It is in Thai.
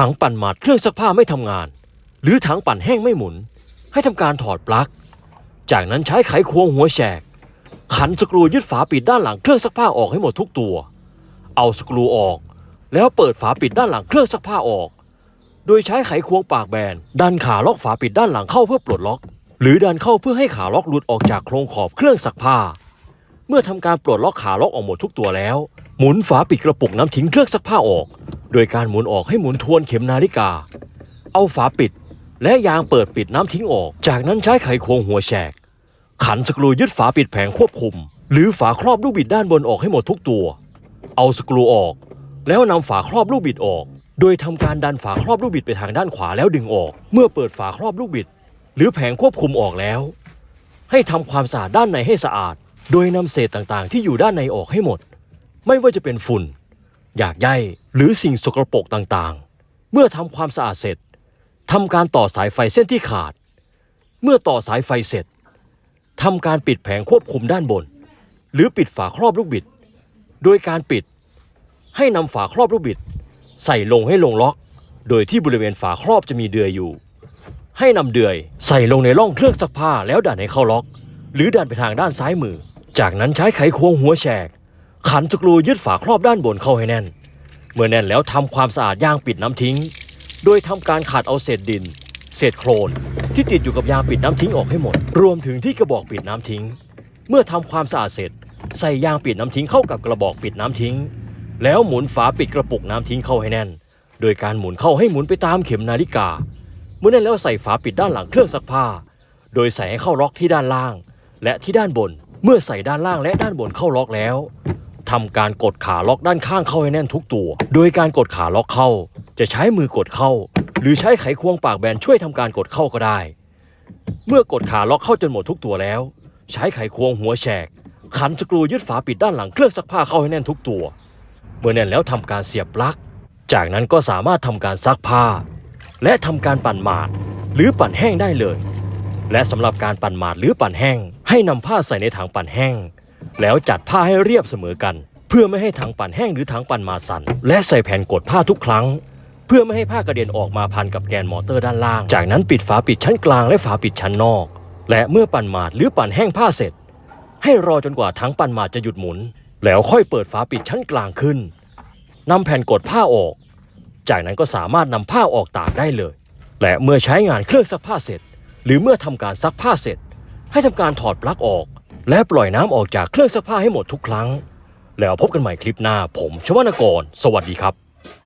ถังปั่นหมาดเครื่องซักผ้าไม่ทำงาน หรือถังปั่นแห้งไม่หมุน ให้ทำการถอดปลั๊ก จากนั้นใช้ไขควงหัวแฉก ขันสกรูยึดฝาปิดด้านหลังเครื่องซักผ้าออกให้หมดทุกตัว เอาสกรูออก แล้วเปิดฝาปิดด้านหลังเครื่องซักผ้าออก โดยใช้ไขควงปากแบน ดันขาล็อกฝาปิดด้านหลังเข้าเพื่อปลดล็อก หรือดันเข้าเพื่อให้ขาล็อกหลุดออกจากโครงขอบเครื่องซักผ้า เมื่อทำการปลดล็อกขาล็อกออกหมดทุกตัวแล้ว หมุนฝาปิดกระปุกน้ำทิ้งเครื่องซักผ้าออก โดยการหมุนออกให้หมุนทวนเข็มนาฬิกา เอาฝาปิด และยางเปิดปิดน้ำทิ้งออก จากนั้นใช้ไขควงหัวแฉก ขันสกรูยึดฝาปิดแผงควบคุม หรือฝาครอบลูกบิดด้านบนออกให้หมดทุกตัว เอาสกรูออก แล้วนำฝาครอบลูกบิดออก โดยทำการดันฝาครอบลูกบิดไปทางด้านขวาแล้วดึงออก เมื่อเปิดฝาครอบลูกบิด หรือแผงควบคุมออกแล้ว ให้ทำความสะอาดด้านในให้สะอาด โดยนำเศษต่างๆ ที่อยู่ด้านในออกให้หมด ไม่ว่าจะเป็นฝุ่น อยากใยหรือสิ่งสกปรกต่างๆ เมื่อทำความสะอาดเสร็จทำการต่อสายไฟเส้นที่ขาด เมื่อต่อสายไฟเสร็จทำการปิดแผงควบคุมด้านบน หรือปิดฝาครอบลูกบิด โดยการปิด ให้นำฝาครอบลูกบิด ใส่ลงให้ลงล็อก โดยที่บริเวณฝาครอบจะมีเดือยอยู่ ให้นำเดือยใส่ลงในร่องเครื่องซักผ้าแล้วดันให้เข้าล็อก หรือดันไปทางด้านซ้ายมือ จากนั้นใช้ไขควงหัวแฉกขันสกรูยึดฝาครอบด้านบนเข้าให้แน่น เมื่อแน่นแล้วทำความสะอาดยางปิดน้ำทิ้ง โดยทำการขัดเอาเศษดิน เศษโคลนที่ติดอยู่กับยางปิดน้ำทิ้งออกให้หมด รวมถึงที่กระบอกปิดน้ำทิ้ง เมื่อทำความสะอาดเสร็จ ใส่ยางปิดน้ำทิ้งเข้ากับกระบอกปิดน้ำทิ้ง แล้วหมุนฝาปิดกระปุกน้ำทิ้งเข้าให้แน่น โดยการหมุนเข้าให้หมุนไปตามเข็มนาฬิกา เมื่อแน่นแล้วใส่ฝาปิดด้านหลังเครื่องซักผ้า โดยใส่ให้เข้าล็อกที่ด้านล่าง และที่ด้านบน เมื่อใส่ด้านล่างและด้านบนเข้าล็อกแล้ว ทำการกดขาล็อกด้านข้างเข้าให้แน่นทุกตัว โดยการกดขาล็อกเข้า จะใช้มือกดเข้า หรือใช้ไขควงปากแบนช่วยทำการกดเข้าก็ได้ เมื่อกดขาล็อกเข้าจนหมดทุกตัวแล้ว ใช้ไขควงหัวแฉก ขันสกรูยึดฝาปิดด้านหลังเครื่องซักผ้าเข้าให้แน่นทุกตัว เมื่อแน่นแล้วทำการเสียบปลั๊ก จากนั้นก็สามารถทำการซักผ้า และทำการปั่นหมาดหรือปั่นแห้งได้เลย และสำหรับการปั่นหมาดหรือปั่นแห้ง ให้นำผ้าใส่ในถังปั่นแห้ง แล้วจัดผ้าให้เรียบเสมอกัน เพื่อไม่ให้ถังปั่นแห้งหรือถังปั่นมาสั่นและใส่แผ่นกดผ้าทุกครั้ง เพื่อไม่ให้ผ้ากระเด็นออกมาพันกับแกนมอเตอร์ด้านล่าง จากนั้นปิดฝาปิดชั้นกลางและฝาปิดชั้นนอก และเมื่อปั่นหมาดหรือปั่นแห้งผ้าเสร็จ ให้รอจนกว่าถังปั่นหมาดจะหยุดหมุน แล้วค่อยเปิดฝาปิดชั้นกลางขึ้นนำแผ่นกดผ้าออก จากนั้นก็สามารถนำผ้าออกตากได้เลย และเมื่อใช้งานเครื่องซักผ้าเสร็จ หรือเมื่อทำการซักผ้าเสร็จ ให้ทำการถอดปลั๊กออก และปล่อยน้ำออกจากเครื่องซักผ้าให้หมดทุกครั้ง แล้วพบกันใหม่คลิปหน้าผมชวนกร สวัสดีครับ